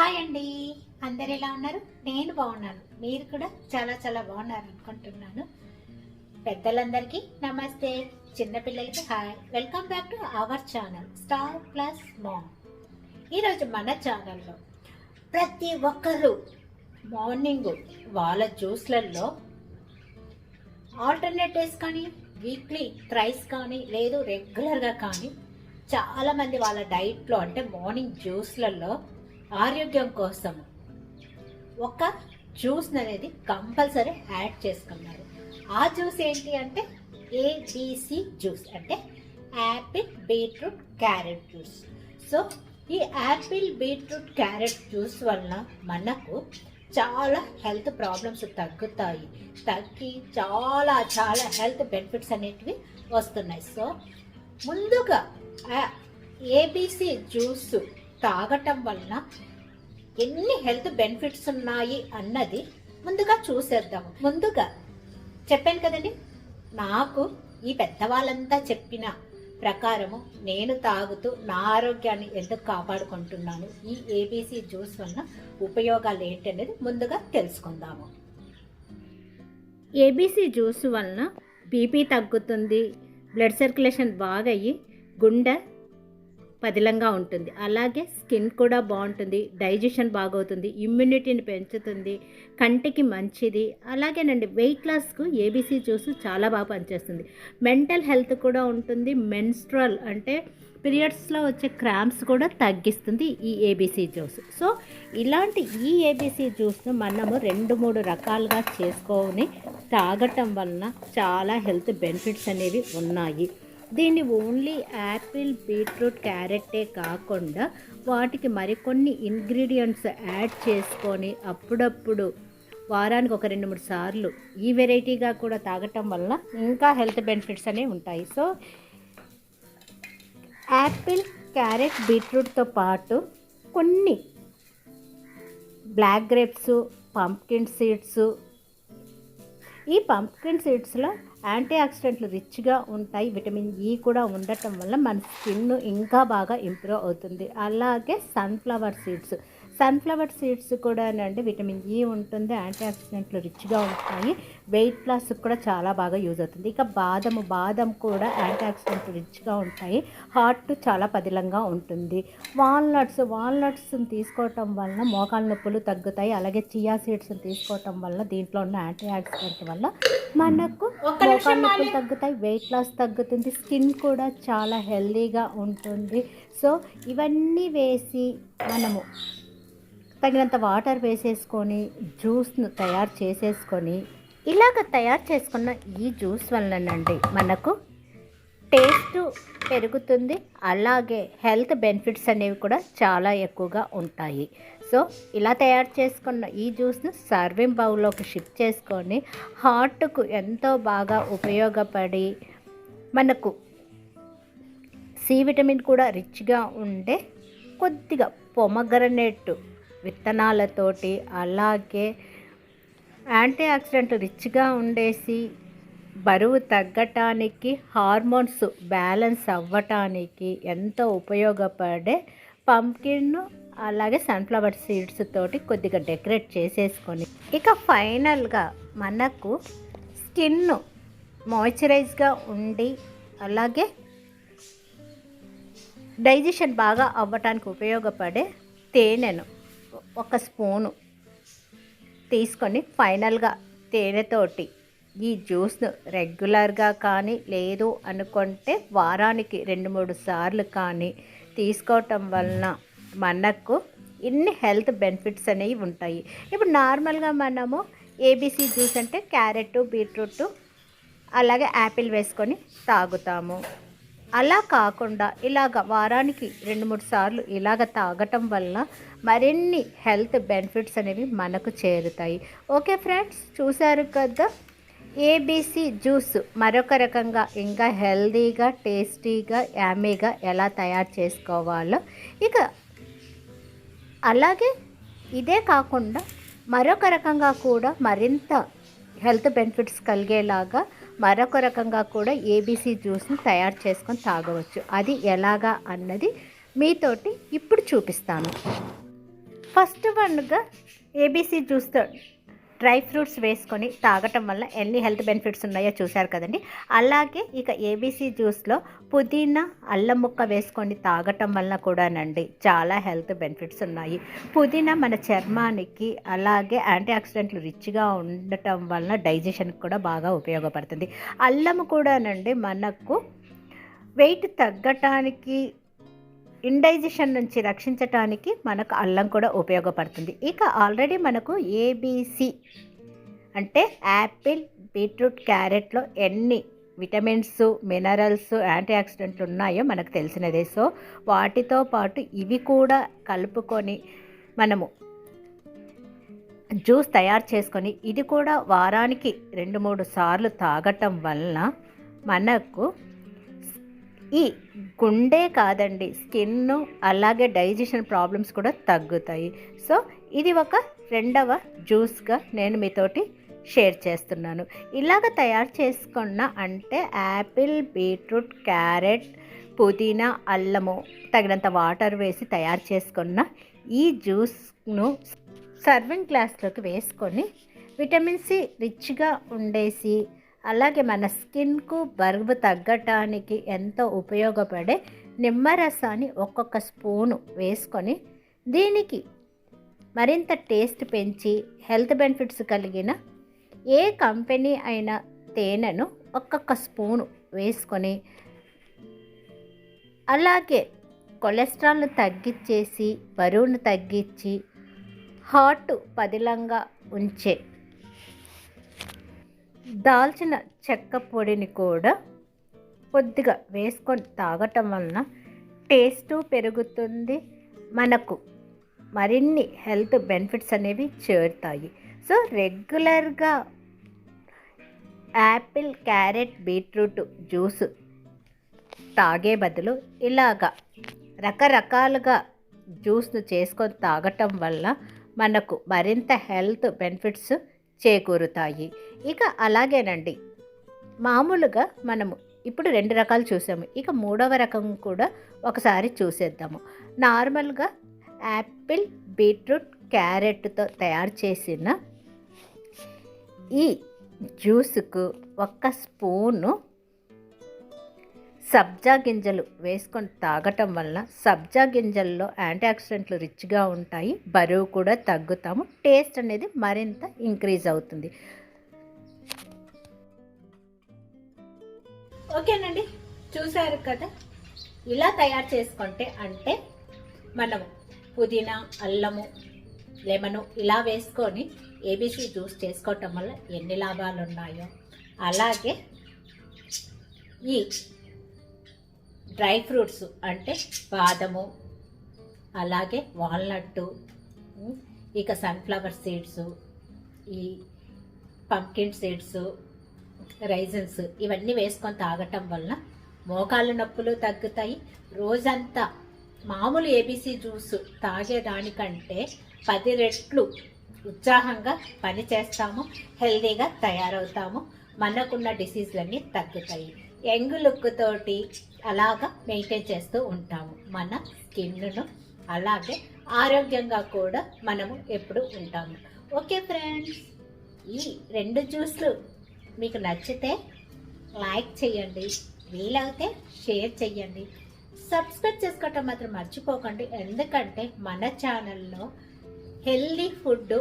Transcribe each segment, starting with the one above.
Hi అండి. అందరు ఎలా ఉన్నారు? నేను బాగున్నాను. మీరు కూడా చాలా చాలా బాగున్నారు అనుకుంటున్నాను. పెద్దలందరికీ నమస్తే. చిన్నపిల్లలకి hi. Welcome back to our channel star plus mom ఈరోజు మన ఛానల్లో ప్రతి ఒక్కరూ మార్నింగ్ వాళ్ళ జ్యూస్లలో ఆల్టర్నేటివ్స్ కానీ వీక్లీ థ్రైస్ కానీ లేదు రెగ్యులర్గా కానీ చాలామంది వాళ్ళ డైట్లో అంటే మార్నింగ్ జ్యూస్లలో ఆరోగ్యం కోసం ఒక జ్యూస్ అనేది కంపల్సరీ యాడ్ చేసుకున్నారు. ఆ జ్యూస్ ఏంటి అంటే ఏబిసి జ్యూస్ అంటే apple beetroot carrot juice. So ఈ యాపిల్ బీట్రూట్ క్యారెట్ జ్యూస్ వలన మనకు చాలా హెల్త్ ప్రాబ్లమ్స్ తగ్గుతాయి. తగ్గి చాలా చాలా హెల్త్ బెనిఫిట్స్ అనేటివి వస్తున్నాయి. సో ముందుగా ఏబిసి జ్యూస్ తాగటం వలన ఎన్ని హెల్త్ బెనిఫిట్స్ ఉన్నాయి అన్నది ముందుగా చూసేద్దాం. ముందుగా చెప్పాను కదండి నాకు ఈ పెద్దవాళ్ళంతా చెప్పిన ప్రకారము నేను తాగుతూ నా ఆరోగ్యాన్ని ఎందుకు కాపాడుకుంటున్నాను ఈ ఏబీసీ జ్యూస్ వలన ఉపయోగాలు ఏంటనేది ముందుగా తెలుసుకుందాము. ఏబీసీ జ్యూస్ వలన బీపీ తగ్గుతుంది బ్లడ్ సర్క్యులేషన్ బాగయ్యి గుండె పదిలంగా ఉంటుంది. అలాగే స్కిన్ కూడా బాగుంటుంది డైజెషన్ బాగవుతుంది ఇమ్యూనిటీని పెంచుతుంది కంటికి మంచిది. అలాగేనండి వెయిట్ లాస్కు ఏబీసీ జ్యూస్ చాలా బాగా పనిచేస్తుంది. మెంటల్ హెల్త్ కూడా ఉంటుంది మెన్స్ట్రల్ అంటే పీరియడ్స్లో వచ్చే క్రాంప్స్ కూడా తగ్గిస్తుంది ఈ ఏబీసీ జ్యూస్. సో ఇలాంటి ఈ ఏబీసీ జ్యూస్ను మనము రెండు మూడు రకాలుగా చేసుకొని తాగటం వలన చాలా హెల్త్ బెనిఫిట్స్ అనేవి ఉన్నాయి. దీన్ని ఓన్లీ యాపిల్ బీట్రూట్ క్యారెట్టే కాకుండా వాటికి మరికొన్ని ఇంగ్రీడియంట్స్ యాడ్ చేసుకొని అప్పుడప్పుడు వారానికి ఒక రెండు మూడు సార్లు ఈ వెరైటీగా కూడా తాగటం వల్ల ఇంకా హెల్త్ బెనిఫిట్స్ అనేవి ఉంటాయి. సో యాపిల్ క్యారెట్ బీట్రూట్తో పాటు కొన్ని బ్లాక్ గ్రేప్స్ పంప్కిన్ సీడ్స్ ఈ పంప్కిన్ సీడ్స్లో యాంటీ ఆక్సిడెంట్లు రిచ్గా ఉంటాయి. విటమిన్ ఈ కూడా ఉండటం వల్ల మన స్కిన్ ఇంకా బాగా ఇంప్రూవ్ అవుతుంది. అలాగే సన్ఫ్లవర్ సీడ్స్. సన్ఫ్లవర్ సీడ్స్ కూడా అంటే విటమిన్ ఈ ఉంటుంది యాంటీ ఆక్సిడెంట్లు రిచ్గా ఉంటాయి. వెయిట్ లాస్ కూడా చాలా బాగా యూజ్ అవుతుంది. ఇక బాదము బాదం కూడా యాంటీ ఆక్సిడెంట్లు రిచ్గా ఉంటాయి. హార్ట్ చాలా పదిలంగా ఉంటుంది. వాల్నట్స్ వాల్నట్స్ని తీసుకోవటం వలన మోకాల నొప్పులు తగ్గుతాయి. అలాగే చియా సీడ్స్ని తీసుకోవటం వల్ల దీంట్లో ఉన్న యాంటీ ఆక్సిడెంట్ వల్ల మనకు మోకాల నొప్పులు తగ్గుతాయి వెయిట్ లాస్ తగ్గుతుంది స్కిన్ కూడా చాలా హెల్దీగా ఉంటుంది. సో ఇవన్నీ వేసి మనము తగినంత వాటర్ వేసేసుకొని జ్యూస్ను తయారు చేసేసుకొని ఇలాగ తయారు చేసుకున్న ఈ జ్యూస్ వలనండి మనకు టేస్ట్ పెరుగుతుంది. అలాగే హెల్త్ బెనిఫిట్స్ అనేవి కూడా చాలా ఎక్కువగా ఉంటాయి. సో ఇలా తయారు చేసుకున్న ఈ జ్యూస్ను సర్వింగ్ బౌల్లోకి షిఫ్ట్ చేసుకొని హార్ట్కు ఎంతో బాగా ఉపయోగపడి మనకు సి విటమిన్ కూడా రిచ్గా ఉండే కొద్దిగా పొమగ్రనేట్ విత్తనాలతోటి అలాగే యాంటీ ఆక్సిడెంట్ రిచ్గా ఉండేసి బరువు తగ్గటానికి హార్మోన్స్ బ్యాలెన్స్ అవ్వటానికి ఎంతో ఉపయోగపడే పంకిన్ అలాగే సన్ఫ్లవర్ సీడ్స్ తోటి కొద్దిగా డెకరేట్ చేసేసుకొని ఇక ఫైనల్గా మనకు స్కిన్ మాయిశ్చరైజ్గా ఉండి అలాగే డైజెషన్ బాగా అవ్వటానికి ఉపయోగపడే తేనెను ఒక స్పూను తీసుకొని ఫైనల్గా తేనెతోటి ఈ జ్యూస్ను రెగ్యులర్గా కానీ లేదు అనుకుంటే వారానికి రెండు మూడు సార్లు కానీ తీసుకోవటం వలన మనకు ఇన్ని హెల్త్ బెనిఫిట్స్ అనేవి ఉంటాయి. ఇప్పుడు నార్మల్గా మనము ఏబీసీ జ్యూస్ అంటే క్యారెట్ బీట్రూట్ అలాగే యాపిల్ వేసుకొని తాగుతాము. అలా కాకుండా ఇలాగ వారానికి రెండు మూడు సార్లు ఇలాగ తాగటం వల్ల మరిన్ని హెల్త్ బెనిఫిట్స్ అనేవి మనకు చేరుతాయి. ఓకే ఫ్రెండ్స్ చూశారు కదా? ఏబీసీ జ్యూస్ మరొక రకంగా ఇంకా హెల్దీగా టేస్టీగా యామీగా ఎలా తయారు చేసుకోవాలో ఇక అలాగే ఇదే కాకుండా మరొక రకంగా కూడా మరింత హెల్త్ బెనిఫిట్స్ కలిగేలాగా మరొక రకంగా కూడా ఏబీసీ జ్యూస్ని తయారు చేసుకొని తాగవచ్చు. అది ఎలాగా అన్నది మీతోటి ఇప్పుడు చూపిస్తాను. ఫస్ట్ వన్గా ఏబీసీ జ్యూస్తో డ్రై ఫ్రూట్స్ వేసుకొని తాగటం వల్ల ఎన్ని హెల్త్ బెనిఫిట్స్ ఉన్నాయో చూశారు కదండి. అలాగే ఇక ఏబీసీ జ్యూస్లో పుదీనా అల్లం ముక్క వేసుకొని తాగటం వల్ల కూడానండి చాలా హెల్త్ బెనిఫిట్స్ ఉన్నాయి. పుదీనా మన చర్మానికి అలాగే యాంటీ ఆక్సిడెంట్లు రిచ్గా ఉండటం వలన డైజెషన్కి కూడా బాగా ఉపయోగపడుతుంది. అల్లం కూడానండి మనకు వెయిట్ తగ్గటానికి ఇండైజెషన్ నుంచి రక్షించటానికి మనకు అల్లం కూడా ఉపయోగపడుతుంది. ఇక ఆల్రెడీ మనకు ఏబీసీ అంటే యాపిల్ బీట్రూట్ క్యారెట్లో ఎన్ని విటమిన్స్ మినరల్స్ యాంటీ ఆక్సిడెంట్లు ఉన్నాయో మనకు తెలిసినదే. సో వాటితో పాటు ఇవి కూడా కలుపుకొని మనము జ్యూస్ తయారు చేసుకొని ఇది కూడా వారానికి రెండు మూడు సార్లు తాగటం వలన మనకు ఈ గుండె కాదండి స్కిన్ అలాగే డైజెషన్ ప్రాబ్లమ్స్ కూడా తగ్గుతాయి. సో ఇది ఒక రెండవ జ్యూస్గా నేను మీతోటి షేర్ చేస్తున్నాను. ఇలాగ తయారు చేసుకున్న అంటే యాపిల్ బీట్రూట్ క్యారెట్ పుదీనా అల్లము తగినంత వాటర్ వేసి తయారు చేసుకున్న ఈ జ్యూస్ను సర్వింగ్ గ్లాస్లోకి వేసుకొని విటమిన్ సి రిచ్గా ఉండేసి అలాగే మన స్కిన్కు బరువు తగ్గటానికి ఎంతో ఉపయోగపడే నిమ్మరసాన్ని ఒక్కొక్క స్పూను వేసుకొని దీనికి మరింత టేస్ట్ పెంచి హెల్త్ బెనిఫిట్స్ కలిగిన ఏ కంపెనీ అయినా తేనెను ఒక్కొక్క స్పూను వేసుకొని అలాగే కొలెస్ట్రాల్ను తగ్గించేసి బరువును తగ్గించి హార్ట్ పదిలంగా ఉంచే దాల్చిన చెక్క పొడిని కూడా కొద్దిగా వేసుకొని తాగటం వలన టేస్టు పెరుగుతుంది. మనకు మరిన్ని హెల్త్ బెనిఫిట్స్ అనేవి చేరుతాయి. సో రెగ్యులర్గా యాపిల్ క్యారెట్ బీట్రూట్ జ్యూస్ తాగే బదులు ఇలాగా రకరకాలుగా జ్యూస్ను చేసుకొని తాగటం వల్ల మనకు మరింత హెల్త్ బెనిఫిట్స్ చేకూరుతాయి. ఇక అలాగేనండి. మామూలుగా మనము ఇప్పుడు రెండు రకాలు చూసాము. ఇక మూడవ రకం కూడా ఒకసారి చూసేద్దాము. నార్మల్గా యాపిల్ బీట్రూట్ క్యారెట్తో తయారు చేసిన ఈ జ్యూస్కు ఒక్క స్పూను సబ్జా గింజలు వేసుకొని తాగటం వల్ల సబ్జా గింజల్లో యాంటీ ఆక్సిడెంట్లు రిచ్గా ఉంటాయి బరువు కూడా తగ్గుతాము టేస్ట్ అనేది మరింత ఇంక్రీజ్ అవుతుంది. ఓకేనండి చూసారు కదా? ఇలా తయారు చేసుకుంటే అంటే మనం పుదీనా అల్లము లెమను ఇలా వేసుకొని ఏబీసీ జ్యూస్ చేసుకోవటం వల్ల ఎన్ని లాభాలు ఉన్నాయో అలాగే ఈ డ్రై ఫ్రూట్స్ అంటే బాదము అలాగే వాల్నట్టు ఇక సన్ఫ్లవర్ సీడ్స్ ఈ పంకిన్ సీడ్స్ రైజన్స్ ఇవన్నీ వేసుకొని తాగటం వలన మోకాళ్ళ నొప్పులు తగ్గుతాయి. రోజంతా మామూలు ఏబీసీ జ్యూస్ తాగేదానికంటే పది రెట్లు ఉత్సాహంగా పని చేస్తాము హెల్దీగా తయారవుతాము. మనకున్న డిసీజ్లన్నీ తగ్గుతాయి. యంగ్ లుక్ తోటి అలాగా మెయింటైన్ చేస్తూ ఉంటాము మన స్కిన్ను అలాగే ఆరోగ్యంగా కూడా మనము ఎప్పుడు ఉంటాము. ఓకే ఫ్రెండ్స్ ఈ రెండు జ్యూస్లు మీకు నచ్చితే లైక్ చేయండి వీలైతే షేర్ చేయండి. సబ్స్క్రైబ్ చేసుకోవటం మాత్రం మర్చిపోకండి. ఎందుకంటే మన ఛానల్లో హెల్దీ ఫుడ్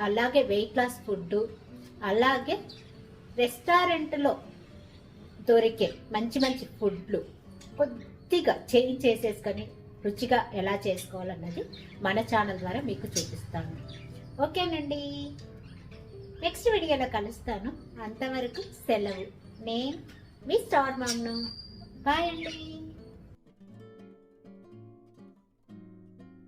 అలాగే వెయిట్ లాస్ ఫుడ్ అలాగే రెస్టారెంట్లో దొరికే మంచి మంచి ఫుడ్లు కొద్దిగా చేంజ్ చేసేసుకొని రుచిగా ఎలా చేసుకోవాలన్నది మన ఛానల్ ద్వారా మీకు చూపిస్తాను. ఓకేనండి. నెక్స్ట్ వీడియోలో కలుస్తాను. అంతవరకు సెలవు. నేను మీ స్టార్ మామ్ను. బాయ్ అండి.